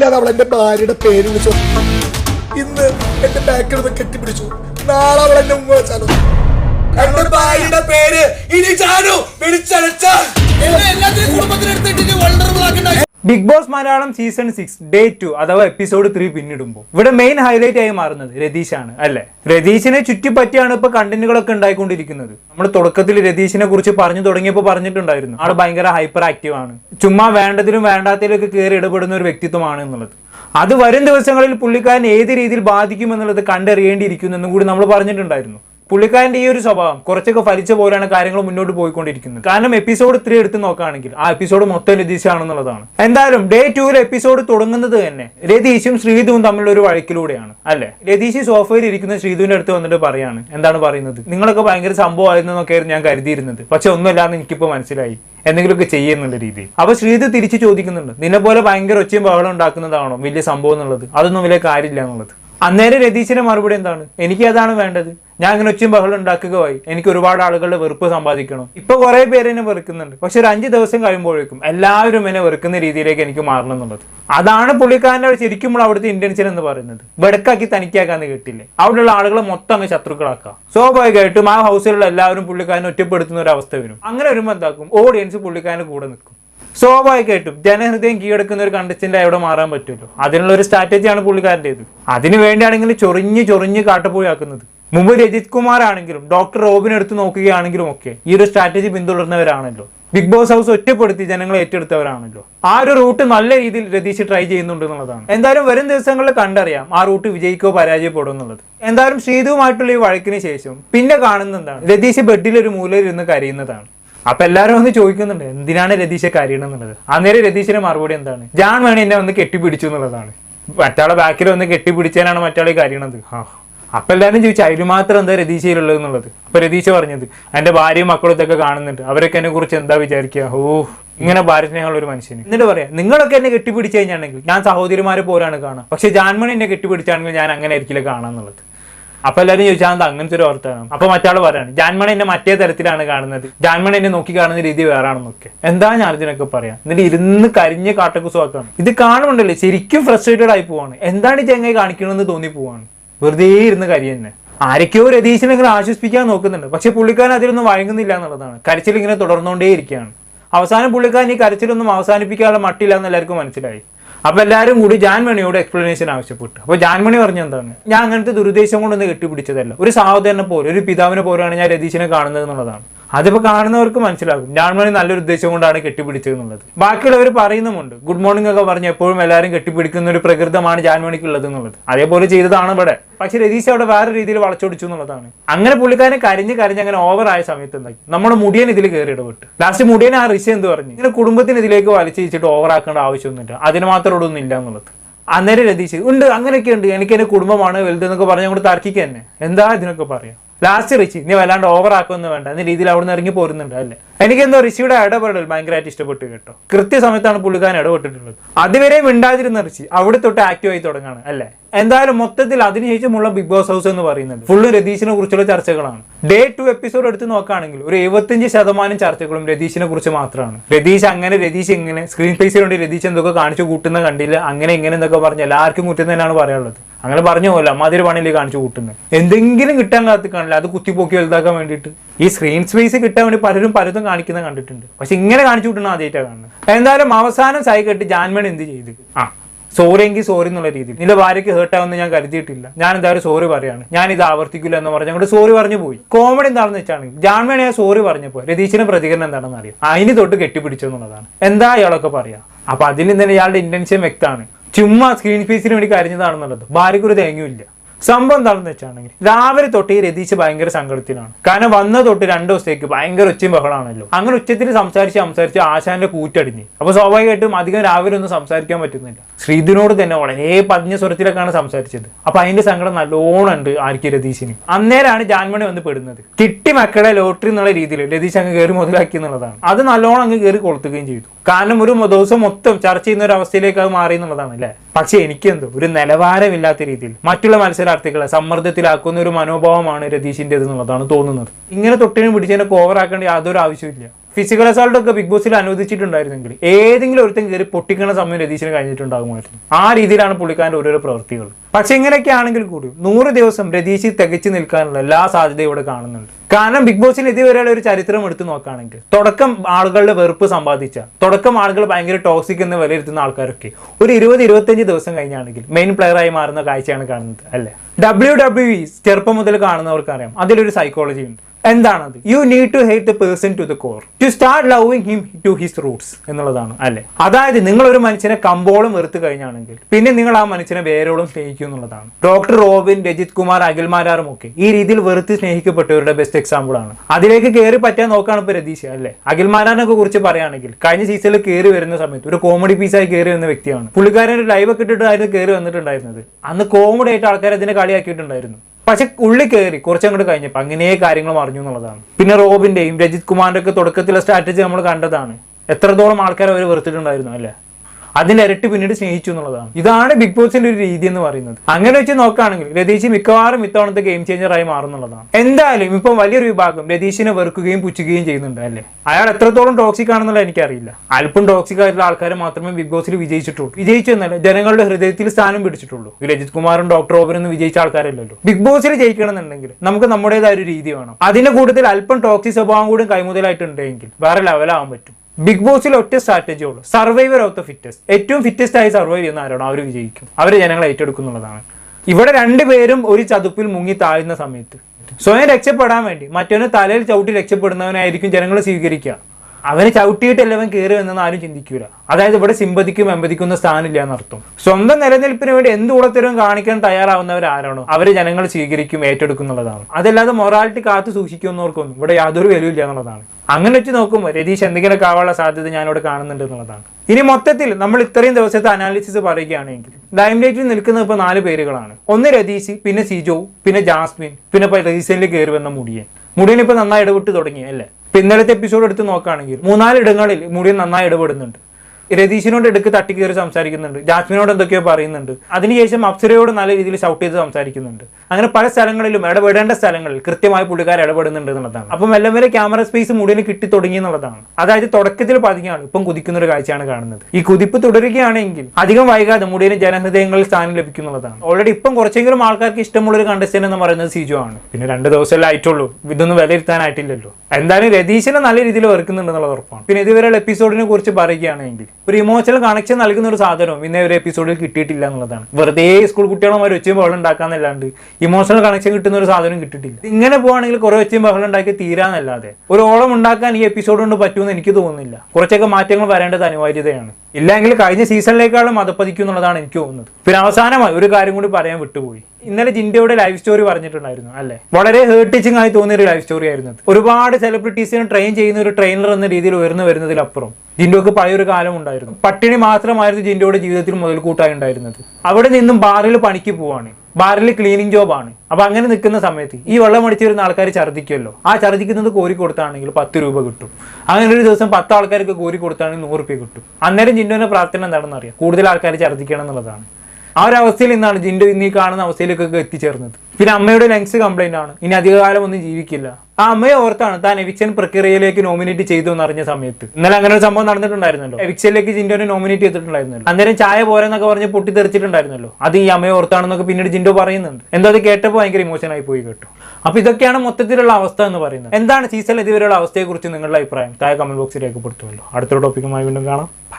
അറിയില്ലാതെ അവൾ എന്റെ ഭാര്യയുടെ പേര് വിളിച്ചു. ഇന്ന് എന്റെ ബാക്കിൽ നിന്ന് കെട്ടിപ്പിടിച്ചു. നാളെ അവൾ എന്നെ ഉമ്മ വെച്ചാലോ? എന്റെ ഭാര്യയുടെ പേര് ഇനി ചാനു വിളിച്ചഴച്ചാൽ എല്ലാത്തിനും കുടുംബത്തിനെടുത്തിട്ട് ആക്കണ്ട. Big Boss Malayalam season six day two അഥവാ എപ്പിസോഡ് ത്രീ പിന്നിടുമ്പോൾ ഇവിടെ മെയിൻ ഹൈലൈറ്റ് ആയി മാറുന്നത് രതീഷാണ് അല്ലെ? രതീഷിനെ ചുറ്റിപ്പറ്റിയാണ് ഇപ്പൊ കണ്ടന്റുകളൊക്കെ ഉണ്ടായിക്കൊണ്ടിരിക്കുന്നത്. നമ്മൾ തുടക്കത്തിൽ രതീഷിനെ കുറിച്ച് പറഞ്ഞു തുടങ്ങിയപ്പോൾ പറഞ്ഞിട്ടുണ്ടായിരുന്നു. ആൾ ഭയങ്കര ഹൈപ്പർ ആക്റ്റീവ് ആണ്. ചുമ്മാ വേണ്ടതിലും വേണ്ടാത്തതിലും ഒക്കെ കയറി ഇടപെടുന്ന ഒരു വ്യക്തിത്വമാണ് എന്നുള്ളത്. അത് വരും ദിവസങ്ങളിൽ പുള്ളിക്കാരൻ ഏത് രീതിയിൽ ബാധിക്കുമെന്നുള്ളത് കണ്ടറിയേണ്ടിയിരിക്കുന്നു എന്നും കൂടി നമ്മൾ പറഞ്ഞിട്ടുണ്ടായിരുന്നു. പുള്ളിക്കാരന്റെ ഈ ഒരു സ്വഭാവം കുറച്ചൊക്കെ ഫലിച്ച പോലെയാണ് കാര്യങ്ങൾ മുന്നോട്ട് പോയിക്കൊണ്ടിരിക്കുന്നത്. കാരണം എപ്പിസോഡ് ത്രീ എടുത്ത് നോക്കുകയാണെങ്കിൽ ആ എപ്പിസോഡ് മൊത്തം രതീശാണെന്നുള്ളതാണ് എന്തായാലും ഡേ ടൂവിൽ എപ്പിസോഡ് തുടങ്ങുന്നത് തന്നെ രതീഷും ശ്രീധുവും തമ്മിലുള്ള ഒരു വഴക്കിലൂടെയാണ് അല്ലെ? രതീഷ് സോഫയിൽ ഇരിക്കുന്ന ശ്രീധുവിന്റെ അടുത്ത് വന്നിട്ട് പറയാണ് എന്താണ് പറയുന്നത്? നിങ്ങളൊക്കെ ഭയങ്കര സംഭവമായിരുന്നു എന്നൊക്കെയായിരുന്നു ഞാൻ കരുതിയിരുന്നത്. പക്ഷെ ഒന്നുമില്ലാന്ന് എനിക്കിപ്പോ മനസ്സിലായി എന്തെങ്കിലുമൊക്കെ ചെയ്യുന്നുള്ള രീതി അപ്പൊ ശ്രീധു തിരിച്ചു ചോദിക്കുന്നുണ്ട് നിന്നെ പോലെ ഭയങ്കര ഒച്ചയും ബഹളം ഉണ്ടാക്കുന്നതാണോ? വലിയ സംഭവം എന്നുള്ളത്. അതൊന്നും വലിയ കാര്യമില്ല എന്നുള്ളത്. അന്നേരം രതീശിന്റെ മറുപടി എന്താണ്? എനിക്ക് അതാണ് വേണ്ടത്. ഞാൻ അങ്ങനെ ഒച്ചും ബഹളം ഉണ്ടാക്കുകയായി എനിക്ക് ഒരുപാട് ആളുകളുടെ വെറുപ്പ് സമ്പാദിക്കണം. ഇപ്പൊ കുറെ പേര് എന്നെ വെറുക്കുന്നുണ്ട്. പക്ഷെ ഒരു അഞ്ച് ദിവസം കഴിയുമ്പോഴേക്കും എല്ലാവരും എന്നെ വെറുക്കുന്ന രീതിയിലേക്ക് എനിക്ക് മാറണം എന്നുള്ളത്. അതാണ് പുള്ളിക്കാരന്റെ ശരിക്കും അവിടുത്തെ ഇന്റൻഷൻ എന്ന് പറയുന്നത്. വെടക്കാക്കി തനിക്കാക്കാന്ന് കേട്ടില്ലേ? അവിടെയുള്ള ആളുകളെ മൊത്തം അങ്ങ് ശത്രുക്കളാക്കാം. സ്വാഭാവികമായിട്ടും ആ ഹൗസിലുള്ള എല്ലാവരും പുള്ളിക്കാരനെ ഒറ്റപ്പെടുത്തുന്ന ഒരു അവസ്ഥ വരും. അങ്ങനെ വരുമ്പോൾ എന്താക്കും? ഓഡിയൻസ് പുള്ളിക്കാരന് കൂടെ നിൽക്കും. സ്വാഭാവികമായിട്ടും ജനഹൃദയം കീഴടക്കുന്ന ഒരു കണ്ടസ്റ്റന്റ് അവിടെ മാറാൻ പറ്റുമല്ലോ അതിനുള്ള ഒരു സ്ട്രാറ്റജിയാണ് പുള്ളിക്കാരന്റെത് അതിനു വേണ്ടിയാണെങ്കിൽ ചൊറിഞ്ഞ് ചൊറിഞ്ഞ് കാട്ടുപോയാക്കുന്നത്. മുമ്പ് രജിത് കുമാർ ആണെങ്കിലും ഡോക്ടർ റോബിൻ എടുത്ത് നോക്കുകയാണെങ്കിലും ഒക്കെ ഈ ഒരു സ്ട്രാറ്റജി പിന്തുടർന്നവരാണല്ലോ. ബിഗ് ബോസ് ഹൗസ് ഒറ്റപ്പെടുത്തി ജനങ്ങളെ ഏറ്റെടുത്തവരാണല്ലോ. ആ ഒരു റൂട്ട് നല്ല രീതിയിൽ രതീഷ് ട്രൈ ചെയ്യുന്നുണ്ട് എന്നുള്ളതാണ്. എന്തായാലും വരും ദിവസങ്ങളിൽ കണ്ടറിയാം ആ റൂട്ട് വിജയിക്കോ പരാജയപ്പെടുമോ എന്നുള്ളത്. എന്തായാലും ശ്രീതുവുമായിട്ടുള്ള ഈ വഴക്കിന് ശേഷം പിന്നെ കാണുന്ന എന്താണ്? രതീഷ് ബെഡിൽ ഒരു മൂലയിൽ ഇരുന്ന് കരയുന്നതാണ്. അപ്പൊ എല്ലാരും ഒന്ന് ചോദിക്കുന്നുണ്ട് എന്തിനാണ് രതീഷെ കരയണം എന്നുള്ളത് അന്നേരം രതീഷിന്റെ മറുപടി എന്താണ്? ജാൻ വേണി എന്നെ വന്ന് കെട്ടിപ്പിടിച്ചു എന്നുള്ളതാണ്. മറ്റാളെ ബാക്കിൽ വന്ന് കെട്ടിപ്പിടിച്ചാലാണ് മറ്റാളെ കരയണത്. ആ അപ്പൊ എല്ലാരും ചോദിച്ചു അതിന് മാത്രം എന്താ രതീശയിലുള്ളത് എന്നുള്ളത്? അപ്പൊ രതീശ പറഞ്ഞത് എന്റെ ഭാര്യയും മക്കളും ഇതൊക്കെ കാണുന്നുണ്ട്. അവരൊക്കെ എന്നെ കുറിച്ച് എന്താ വിചാരിക്കുക ഓ ഇങ്ങനെ ഭാരസ്നേഹമുള്ള ഒരു മനുഷ്യന്. എന്നിട്ട് പറയാം നിങ്ങളൊക്കെ എന്നെ കെട്ടിപ്പിടിച്ചു കഴിഞ്ഞാണെങ്കിൽ ഞാൻ സഹോദരിമാരെ പോലാണ് കാണാം. പക്ഷെ ജാൻമണി എന്നെ കെട്ടിപ്പിടിച്ചാണെങ്കിൽ ഞാൻ അങ്ങനെ ആയിരിക്കില്ല കാണാന്നുള്ളത്. അപ്പൊ എല്ലാരും ചോദിച്ചാൽ അങ്ങനത്തെ ഒരു ഓർത്താണ് അപ്പൊ മറ്റാൾ പറയാണ് ജാൻമണി എന്നെ മറ്റേ തരത്തിലാണ് കാണുന്നത്. ജാൻമണി എന്നെ നോക്കി കാണുന്ന രീതി വേറാണെന്നൊക്കെ. എന്താ ഞാൻ അർജുനൊക്കെ പറയാം? എന്നിട്ട് ഇരുന്ന് കരിഞ്ഞ് കാട്ടക്കുസുവാക്കാണ് ഇത് കാണുന്നുണ്ടല്ലേ ശരിക്കും ഫ്രസ്ട്രേറ്റഡ് ആയി പോവാണ്. എന്താണ് ഈ ചെങ്ങായി കാണിക്കണമെന്ന് തോന്നി പോവാണ്. വെറുതെ ഇരുന്ന് കരി തന്നെ. ആരൊക്കെയോ രതീശിനെ ഇങ്ങനെ ആശ്വസിപ്പിക്കാൻ നോക്കുന്നുണ്ട്. പക്ഷെ പുള്ളിക്കാരൻ അതിലൊന്നും വഴങ്ങുന്നില്ല എന്നുള്ളതാണ്. കരച്ചിൽ ഇങ്ങനെ തുടർന്നുകൊണ്ടേയിരിക്കുകയാണ്. അവസാനം പുള്ളിക്കാരൻ ഈ കരച്ചിലൊന്നും അവസാനിപ്പിക്കാനുള്ള മട്ടില്ല എന്ന് എല്ലാവർക്കും മനസ്സിലായി. അപ്പൊ എല്ലാവരും കൂടി ജാൻമണിയോട് എക്സ്പ്ലനേഷൻ ആവശ്യപ്പെട്ടു. അപ്പോൾ ജാൻമണി പറഞ്ഞ എന്താണ്? ഞാൻ അങ്ങനത്തെ ദുരുദ്ദേശം കൊണ്ടൊന്ന് കെട്ടിപ്പിടിച്ചതല്ല. ഒരു സഹോദരനെ പോലെ ഒരു പിതാവിനെ പോലെയാണ് ഞാൻ രതീശിനെ കാണുന്നത് എന്നുള്ളതാണ്. അതിപ്പോ കാണുന്നവർക്ക് മനസ്സിലാകും. ജാൻമണി നല്ലൊരു ഉദ്ദേശം കൊണ്ടാണ് കെട്ടിപ്പിടിച്ചത് എന്നുള്ളത്. ബാക്കിയുള്ളവർ പറയുന്നുമുണ്ട്. ഗുഡ് മോർണിംഗ് ഒക്കെ പറഞ്ഞ് എപ്പോഴും എല്ലാവരും കെട്ടിപ്പിടിക്കുന്ന ഒരു പ്രകൃതമാണ് ജാൻമണിക്കുള്ളത് എന്നുള്ളത്. അതേപോലെ ചെയ്തതാണ് ഇവിടെ. പക്ഷെ രതീശ് അവിടെ വേറെ രീതിയിൽ വളച്ചൊടിച്ചു എന്നുള്ളതാണ്. അങ്ങനെ പുള്ളിക്കാരനെ കരിഞ്ഞ് കരിഞ്ഞ് അങ്ങനെ ഓവർ ആയ സമയത്ത് എന്താക്കി നമ്മുടെ മുടിയൻ ഇതിൽ കയറി ഇടപെട്ട്. ലാസ്റ്റ് മുടിയൻ ആ ഋഷി എന്ത് പറഞ്ഞു? ഇങ്ങനെ കുടുംബത്തിന് ഇതിലേക്ക് വലിച്ചിട്ട് ഓവർ ആക്കേണ്ട ആവശ്യമൊന്നുമില്ല. അതിന് മാത്രം ഇവിടെ ഒന്നും ഇല്ല എന്നുള്ളത്. അന്നേരം രതീഷ് ഉണ്ട് അങ്ങനെയൊക്കെ ഉണ്ട്. എനിക്ക് എന്റെ കുടുംബമാണ് വലുതെന്നൊക്കെ പറഞ്ഞ് അങ്ങോട്ട് തർക്കിക്കുക തന്നെ എന്താ ഇതിനൊക്കെ പറയാം? ലാസ്റ്റ് റിച്ചി നീ വല്ലാണ്ട് ഓവർ ആക്കുമെന്ന് വേണ്ട. എന്ന രീതിയിൽ അവിടെ നിന്ന് ഇറങ്ങി പോരുന്നുണ്ട് അല്ലേ? എനിക്കെന്തോ റിച്ചിയുടെ ഇടപെടൽ ഭയങ്കരമായിട്ട് ഇഷ്ടപ്പെട്ടു കേട്ടോ. കൃത്യസമയത്താണ് പുള്ളിക്കാരൻ ഇടപെട്ടിട്ടുള്ളത്. അതുവരെ മിണ്ടാതിരുന്ന റിച്ചി അവിടെ തൊട്ട് ആക്റ്റീവ് ആയി തുടങ്ങാണ് അല്ലേ? എന്തായാലും മൊത്തത്തിൽ അതിനുശേഷമുള്ള ബിഗ് ബോസ് ഹൗസ് എന്ന് പറയുന്നത് ഫുള്ള് രതീഷിനെ കുറിച്ചുള്ള ചർച്ചകളാണ്. ഡേ ടു എപ്പിസോഡ് എടുത്ത് നോക്കുകയാണെങ്കിൽ ഒരു എഴുപത്തഞ്ച് ശതമാനം ചർച്ചകളും രതീഷിനെ കുറിച്ച് മാത്രമാണ്. രതീഷ് അങ്ങനെ രതീഷ് ഇങ്ങനെ സ്ക്രീൻ ഫേസിലുണ്ട് രതീഷ് എന്തൊക്കെ കാണിച്ചു കൂട്ടുന്ന കണ്ടില്ല അങ്ങനെ ഇങ്ങനെ എന്നൊക്കെ പറഞ്ഞ് എല്ലാവർക്കും കുറ്റുന്നതിനാണ് പറയാനുള്ളത്. അങ്ങനെ പറഞ്ഞു പോലെ അമ്മാതിരി പണിയിൽ കാണിച്ചു കൂട്ടുന്നത് എന്തെങ്കിലും കിട്ടാൻ കാത്തി കാണില്ല അത് കുത്തിപ്പോക്കി വലുതാക്കാൻ വേണ്ടിയിട്ട്. ഈ സ്ക്രീൻ സ്പേസ് കിട്ടാൻ വേണ്ടി പലരും പലതും കാണിക്കുന്നത് കണ്ടിട്ടുണ്ട്. പക്ഷെ ഇങ്ങനെ കാണിച്ചു കൂട്ടുന്ന ആദ്യമായിട്ടാണ് കാണുന്നത്. എന്തായാലും അവസാനം സായി കെട്ടി ജാൻമൻ എന്ത് ചെയ്ത്? ആ സോറി എങ്കിൽ സോറി എന്നുള്ള രീതിയിൽ. നിന്റെ ഭാര്യയ്ക്ക് ഹേർട്ട് ആവുമെന്ന് ഞാൻ കരുതിയിട്ടില്ല. ഞാൻ എന്തായാലും സോറി പറയാണ്. ഞാൻ ഇത് ആവർത്തിക്കില്ല എന്ന് പറഞ്ഞ് അങ്ങോട്ട് സോറി പറഞ്ഞു പോയി. കോമഡി എന്താണെന്ന് വെച്ചാണ് ജാൻമേണി ആ സോറി പറഞ്ഞപ്പോൾ രതീശിന്റെ പ്രതികരണം എന്താണെന്ന് അറിയാം. അതിന് തൊട്ട് കെട്ടിപ്പിടിച്ചെന്നുള്ളതാണ്. എന്താ ഇയാളൊക്കെ പറയാ? അപ്പൊ അതിൽ നിന്ന് ഇയാളുടെ ഇന്റൻഷൻ വ്യക്തമാണ്. ചുമ്മാ സ്ക്രീൻ ഫീസിന് വേണ്ടി കരഞ്ഞതാണെന്നുള്ളത്. ഭാര്യക്കൊരു തേങ്ങയില്ല സംഭവം എന്താണെന്ന് വെച്ചാണെങ്കിൽ രാവിലെ തൊട്ട് ഈ രതീശ് ഭയങ്കര സങ്കടത്തിലാണ്. കാരണം വന്ന തൊട്ട് രണ്ട് ദിവസത്തേക്ക് ഭയങ്കര ഉച്ചയും ബഹളാണല്ലോ അങ്ങനെ ഉച്ചത്തിൽ സംസാരിച്ച് സംസാരിച്ച് ആശാന്റെ കൂറ്റടിഞ്ഞ്. അപ്പൊ സ്വാഭാവികമായിട്ടും അധികം രാവിലെ ഒന്നും സംസാരിക്കാൻ പറ്റുന്നില്ല. ശ്രീധുവിനോട് തന്നെ വളരെ പതിഞ്ഞ സ്വരത്തിലൊക്കെയാണ് സംസാരിച്ചത്. അപ്പൊ അതിന്റെ സങ്കടം നല്ലോണം ഉണ്ട് ആർക്ക് രതീശിന്. അന്നേരമാണ് ജാൻമണി വന്ന് പെടുന്നത്. കിട്ടി മക്കളെ ലോട്ടറി എന്നുള്ള രീതിയിൽ രതീഷ് അങ്ങ് കയറി മുതലാക്കി എന്നുള്ളതാണ്. അത് നല്ലോണം അങ്ങ് കയറി കൊളുത്തുകയും ചെയ്തു. കാരണം ഒരു ദിവസം മൊത്തം ചർച്ച ചെയ്യുന്ന ഒരു അവസ്ഥയിലേക്ക് അത് മാറി എന്നുള്ളതാണ് അല്ലേ? പക്ഷെ എനിക്കെന്തോ ഒരു നിലവാരമില്ലാത്ത രീതിയിൽ മറ്റുള്ള മത്സരാർത്ഥികളെ സമ്മർദ്ദത്തിലാക്കുന്ന ഒരു മനോഭാവമാണ് രതീഷിന്റെ എന്നുള്ളതാണ് തോന്നുന്നത്. ഇങ്ങനെ തൊട്ടിനും പിടിച്ചതിനെ കോവറാക്കേണ്ട യാതൊരു ആവശ്യമില്ല ഫിസിക്കൽ അസോൾട്ട് ഒക്കെ ബിഗ് ബോസിൽ അനുവദിച്ചിട്ടുണ്ടായിരുന്നെങ്കിൽ ഏതെങ്കിലും ഒരുത്തൻ കയറി പൊട്ടിക്കുന്ന സമയം രതീശിന് കഴിഞ്ഞിട്ടുണ്ടാകുമായിരുന്നു. ആ രീതിയിലാണ് പുള്ളിക്കാരന്റെ ഓരോരോ പ്രവൃത്തികൾ പക്ഷെ ഇങ്ങനെയൊക്കെ ആണെങ്കിൽ കൂടി നൂറ് ദിവസം രതീശ് തികച്ചു നിൽക്കാനുള്ള എല്ലാ സാധ്യതയും ഇവിടെ കാണുന്നുണ്ട്. കാരണം ബിഗ് ബോസിന് ഇതുവരെയുള്ള ഒരു ചരിത്രം എടുത്തു നോക്കുകയാണെങ്കിൽ തുടക്കം ആളുകളുടെ വെറുപ്പ് സമ്പാദിച്ച തുടക്കം ആളുകൾ ഭയങ്കര ടോക്സിക് എന്ന് വിലയിരുത്തുന്ന ആൾക്കാരൊക്കെ ഒരു ഇരുപത് ഇരുപത്തഞ്ച് ദിവസം കഴിഞ്ഞാണെങ്കിൽ മെയിൻ പ്ലെയറായി മാറുന്ന കാഴ്ചയാണ് കാണുന്നത് അല്ലേ? ഡബ്ല്യു ഡബ്ല്യു ഇ ചെറുപ്പം മുതൽ കാണുന്നവർക്കറിയാം. അതിലൊരു സൈക്കോളജി ഉണ്ട്. എന്താണത്? You need to hate the person to the core to start loving him to his roots എന്നുള്ളതാണ്. അല്ലെ? അതായത് നിങ്ങൾ ഒരു മനുഷ്യനെ കമ്പോളം വെറുത്ത് കഴിഞ്ഞാണെങ്കിൽ പിന്നെ നിങ്ങൾ ആ മനുഷ്യനെ വേരോളം സ്നേഹിക്കും എന്നുള്ളതാണ്. ഡോക്ടർ റോബിൻ രജിത് കുമാർ അഖിൽമാരാറും ഒക്കെ ഈ രീതിയിൽ വെറുത്ത് സ്നേഹിക്കപ്പെട്ടവരുടെ ബെസ്റ്റ് എക്സാമ്പിൾ ആണ്. അതിലേക്ക് കയറി പറ്റാൻ നോക്കാണ് ഇപ്പൊ രതീഷ് അല്ലെ? അഖിൽമാരാറിനൊക്കെ കുറിച്ച് പറയുകയാണെങ്കിൽ കഴിഞ്ഞ സീസണിൽ കയറി വരുന്ന സമയത്ത് ഒരു കോമഡി പീസായി കയറി വന്ന വ്യക്തിയാണ്. പുള്ളിക്കാരൻ ഒരു ലൈവ് ഒക്കെ ഇട്ടിട്ടായിരുന്നു കയറി വന്നിട്ടുണ്ടായിരുന്നത്. അന്ന് കോമഡി ആയിട്ട് ആൾക്കാർ അതിനെ കളിയാക്കിയിട്ടുണ്ടായിരുന്നു. പക്ഷെ ഉള്ളി കയറി കുറച്ചങ്ങോട്ട് കഴിഞ്ഞപ്പോൾ അങ്ങനെ കാര്യങ്ങൾ മറിഞ്ഞു എന്നുള്ളതാണ്. പിന്നെ റോബിന്റെയും രജിത് കുമാറിന്റെ ഒക്കെ തുടക്കത്തിലെ സ്ട്രാറ്റജി നമ്മൾ കണ്ടതാണ്. എത്രത്തോളം ആൾക്കാർ അവർ വെറുത്തിട്ടുണ്ടായിരുന്നു അല്ലേ? അതിന്റെ ഇരട്ടി പിന്നീട് സ്നേഹിച്ചു എന്നുള്ളതാണ്. ഇതാണ് ബിഗ് ബോസിന്റെ ഒരു രീതി എന്ന് പറയുന്നത്. അങ്ങനെ വെച്ച് നോക്കുകയാണെങ്കിൽ രതീഷ് മിക്കവാറും ഇത്തവണത്തെ ഗെയിം ചേഞ്ചറായി മാറുന്നുള്ളതാണ്. എന്തായാലും ഇപ്പം വലിയൊരു വിഭാഗം രതീഷിനെ വെറുക്കുകയും പുച്ഛുകയും ചെയ്യുന്നുണ്ട് അല്ലേ? അയാൾ എത്രത്തോളം ടോക്സിക് ആണെന്നുള്ള എനിക്കറിയില്ല. അല്പം ടോക്സിക് ആയിട്ടുള്ള ആൾക്കാരെ മാത്രമേ ബിഗ് ബോസിൽ വിജയിച്ചിട്ടുള്ളൂ. വിജയിച്ചു എന്നല്ല ജനങ്ങളുടെ ഹൃദയത്തിൽ സ്ഥാനം പിടിച്ചിട്ടുള്ളൂ. രജിത് കുമാറും ഡോക്ടർ ഓബനും വിജയിച്ച ആൾക്കാരല്ലല്ലോ. ബിഗ് ബോസിൽ ജയിക്കണമെന്നുണ്ടെങ്കിൽ നമുക്ക് നമ്മുടേതായ ഒരു രീതി വേണം. അതിന്റെ കൂട്ടത്തിൽ അല്പം ടോക്സിക് സ്വഭാവം കൂടി കൈമുതലായിട്ടുണ്ടെങ്കിൽ വേറെ ലെവലാവാൻ പറ്റും. ബിഗ് ബോസിൽ ഒറ്റ സ്ട്രാറ്റജി ഉള്ളൂ. സർവൈവർ ഓഫ് ദ ഫിറ്റസ്റ്റ് ഏറ്റവും ഫിറ്റസ്റ്റ് ആയി സർവൈവ് ചെയ്യുന്ന ആരാണോ അവർ വിജയിക്കും. അവർ ജനങ്ങളെ ഏറ്റെടുക്കുന്നുള്ളതാണ് ഇവിടെ രണ്ടുപേരും ഒരു ചതുപ്പിൽ മുങ്ങി താഴുന്ന സമയത്ത്. സ്വയം രക്ഷപ്പെടാൻ വേണ്ടി. മറ്റവന് തലയിൽ ചവിട്ടി രക്ഷപ്പെടുന്നവനായിരിക്കും ജനങ്ങൾ സ്വീകരിക്കുക. അവന് ചവിട്ടിയിട്ടല്ല കയറി വന്നെന്ന് ആരും ചിന്തിക്കൂല. അതായത് ഇവിടെ സിമ്പതിക്കും എമ്പതിക്കും ഒന്നും സ്ഥാനമില്ല എന്നർത്ഥം. സ്വന്തം നിലനിൽപ്പിന് വേണ്ടി എന്ത് ഉളത്തരവും കാണിക്കാൻ തയ്യാറാവുന്നവർ ആരാണോ അവർ ജനങ്ങൾ സ്വീകരിക്കും ഏറ്റെടുക്കുന്നുള്ളതാണ് അതല്ലാതെ മൊറാലിറ്റി കാത്തു സൂക്ഷിക്കുന്നവർക്കൊന്നും ഇവിടെ യാതൊരു വിലയില്ല എന്നുള്ളതാണ്. അങ്ങനെ വെച്ച് നോക്കുമ്പോൾ രതീഷ് എന്തെങ്കിലുമൊക്കെ ആവാനുള്ള സാധ്യത ഞാനിവിടെ കാണുന്നുണ്ട് എന്നുള്ളതാണ്. ഇനി മൊത്തത്തിൽ നമ്മൾ ഇത്രയും ദിവസത്തെ അനാലിസിസ് പറയുകയാണെങ്കിൽ ലൈംലൈറ്റിൽ നിൽക്കുന്ന ഇപ്പോൾ നാല് പേരുകളാണ്. ഒന്ന് രതീഷ് പിന്നെ സിജോ പിന്നെ ജാസ്മിൻ പിന്നെ ഇപ്പോൾ റീസെന്റ് കയറി വന്ന മുടിയൻ. മുടിയൻ ഇപ്പോൾ നന്നായി ഇടപെട്ട് തുടങ്ങി അല്ലേ? ഇപ്പം ഇന്നലത്തെ എപ്പിസോഡ് എടുത്ത് നോക്കുകയാണെങ്കിൽ മൂന്നാൽ ഇടങ്ങളിൽ മുടിയൻ നന്നായി ഇടപെടുന്നുണ്ട്. രതീഷിനോട് എടുക്ക് തട്ടി കയറി സംസാരിക്കുന്നുണ്ട്. ജാസ്മിനോട് എന്തൊക്കെയോ പറയുന്നുണ്ട്. അതിനുശേഷം അപ്സരയോട് നല്ല രീതിയിൽ ഷൗട്ട് ചെയ്ത് സംസാരിക്കുന്നുണ്ട്. അങ്ങനെ പല സ്ഥലങ്ങളിലും ഇടപെടേണ്ട സ്ഥലങ്ങളിൽ കൃത്യമായി പുള്ളിക്കാർ ഇടപെടുന്നുണ്ട് എന്നുള്ളതാണ്. അപ്പം മെല്ലെ മെല്ലെ ക്യാമറ സ്പേസ് മുടിന് കിട്ടി തുടങ്ങി എന്നുള്ളതാണ്. അതായത് തുടക്കത്തിൽ പതിഞ്ഞാണ് ഇപ്പം കുതിക്കുന്ന ഒരു കാഴ്ചയാണ് കാണുന്നത്. ഈ കുതിപ്പ് തുടരുകയാണെങ്കിൽ അധികം വൈകാതെ മുടിന് ജനഹൃദയങ്ങളിൽ സ്ഥാനം ലഭിക്കുന്നുള്ളതാണ് ഓൾറെഡി ഇപ്പം കുറച്ചെങ്കിലും ആൾക്കാർക്ക് ഇഷ്ടമുള്ള ഒരു കണ്ടസ്റ്റന്റ് എന്ന് പറയുന്നത് സിജു ആണ്. പിന്നെ രണ്ട് ദിവസമല്ലേ ആയിട്ടുള്ളൂ. ഇതൊന്നും വിലയിരുത്താനായിട്ടില്ലല്ലോ. എന്തായാലും രതീശനെ നല്ല രീതിയിൽ വെറുക്കുന്നുണ്ട് എന്നുള്ളത് ഉറപ്പാണ്. പിന്നെ ഇതുവരെയുള്ള എപ്പിസോഡിനെ കുറിച്ച് പറയുകയാണെങ്കിൽ ഒരു ഇമോഷണൽ കണക്ഷൻ നൽകുന്ന ഒരു സാധനവും ഇന്നേ ഒരു എപ്പിസോഡിൽ കിട്ടിയിട്ടില്ല എന്നുള്ളതാണ്. വെറുതെ സ്കൂൾ കുട്ടികളുമായി ഒച്ചയും ബഹളം ഉണ്ടാക്കാന്നല്ലാണ്ട് ഇമോഷണൽ കണക്ഷൻ കിട്ടുന്ന ഒരു സാധനം കിട്ടിയിട്ടില്ല. ഇങ്ങനെ പോവാണെങ്കിൽ കുറെ ഒച്ചയും ബഹളം ഉണ്ടാക്കി തീരാന്നല്ലാതെ. ഒരു ഓളം ഉണ്ടാക്കാൻ ഈ എപ്പിസോഡ് കൊണ്ട് പറ്റുമെന്ന് എനിക്ക് തോന്നുന്നില്ല. കുറച്ചൊക്കെ മാറ്റങ്ങൾ വരേണ്ടത് അനിവാര്യതയാണ്. ഇല്ലെങ്കിൽ കഴിഞ്ഞ സീസണിലേക്കാളും മതപ്പതിക്കും എന്നുള്ളതാണ് എനിക്ക് തോന്നുന്നത്. പിന്നെ അവസാനമായി ഒരു കാര്യം കൂടി പറയാൻ വിട്ടുപോയി. ഇന്നലെ ജിൻഡയുടെ ലൈവ് സ്റ്റോറി പറഞ്ഞിട്ടുണ്ടായിരുന്നു അല്ലെ? വളരെ ഹേർട്ട് ടച്ചിങ് ആയി തോന്നിയ ഒരു ലൈവ് സ്റ്റോറി ആയിരുന്നു ഒരുപാട് സെലിബ്രിറ്റീസിനെ ട്രെയിൻ ചെയ്യുന്ന ഒരു ട്രെയിനർ എന്ന രീതിയിൽ ഉയർന്നു വരുന്നതിലപ്പുറം ജിൻഡോക്ക് പഴയൊരു കാലം ഉണ്ടായിരുന്നു. പട്ടിണി മാത്രമായിരുന്നു ജിൻഡോയുടെ ജീവിതത്തിൽ മുതൽക്കൂട്ടായി ഉണ്ടായിരുന്നത്. അവിടെ നിന്നും ബാറിൽ പണിക്ക് പോവാണ്. ബാറിൽ ക്ലീനിങ് ജോബാണ് അപ്പൊ അങ്ങനെ നിൽക്കുന്ന സമയത്ത് ഈ വെള്ളം അടിച്ചു വരുന്ന ആൾക്കാർ ഛർദ്ദിക്കുമല്ലോ. ആ ഛർദ്ദിക്കുന്നത് കോരി കൊടുത്താണെങ്കിൽ പത്ത് രൂപ കിട്ടും. അങ്ങനെ ഒരു ദിവസം പത്ത് ആൾക്കാർക്ക് കോരി കൊടുത്താണെങ്കിൽ നൂറ് രൂപ കിട്ടും. അന്നേരം ജിൻഡോന്റെ പ്രാർത്ഥന എന്താണെന്ന് അറിയാം കൂടുതൽ ആൾക്കാർ ഛർദ്ദിക്കണം എന്നുള്ളതാണ്. ആ ഒരു അവസ്ഥയിൽ നിന്നാണ് ജിൻഡോ ഇന്ന് ഈ കാണുന്ന അവസ്ഥയിലേക്കൊക്കെ എത്തിച്ചേർന്നത്. പിന്നെ അമ്മയുടെ ലങ്സ് കംപ്ലൈന്റ് ആണ്. ഇനി അധികകാലം ഒന്നും ജീവിക്കില്ല. ആ അമ്മയെ ഓർത്താണ് താൻ എവിക്ഷൻ പ്രക്രിയയിലേക്ക് നോമിനേറ്റ് ചെയ്തു എന്ന് അറിഞ്ഞ സമയത്ത്. ഇന്നലെ അങ്ങനെ ഒരു സംഭവം നടന്നിട്ടുണ്ടായിരുന്നല്ലോ. എവിക്ഷനിലേക്ക് ജിൻഡോനെ നോമിനേറ്റ് ചെയ്തിട്ടുണ്ടായിരുന്നല്ലോ. അന്നേരം ചായ പോരെന്നൊക്കെ പറഞ്ഞ് പൊട്ടിത്തെറിച്ചിട്ടുണ്ടായിരുന്നല്ലോ. അത് ഈ അമ്മയെ ഓർത്താണെന്നൊക്കെ പിന്നീട് ജിൻഡോ പറയുന്നുണ്ട്. എന്തോ അത് കേട്ടപ്പോൾ ഭയങ്കര ഇമോഷൻ ആയി പോയി കേട്ടു. അപ്പൊ ഇതൊക്കെയാണ് മൊത്തത്തിലുള്ള അവസ്ഥ എന്ന് പറയുന്നത്. എന്താണ് സീസൺ ഇതുവരെയുള്ള അവസ്ഥയെക്കുറിച്ച് നിങ്ങളുടെ അഭിപ്രായം? താഴെ കമന്റ് ബോക്സിൽ രേഖപ്പെടുത്തുമല്ലോ. അടുത്ത ടോപ്പിക്കുമായി വീണ്ടും കാണാം.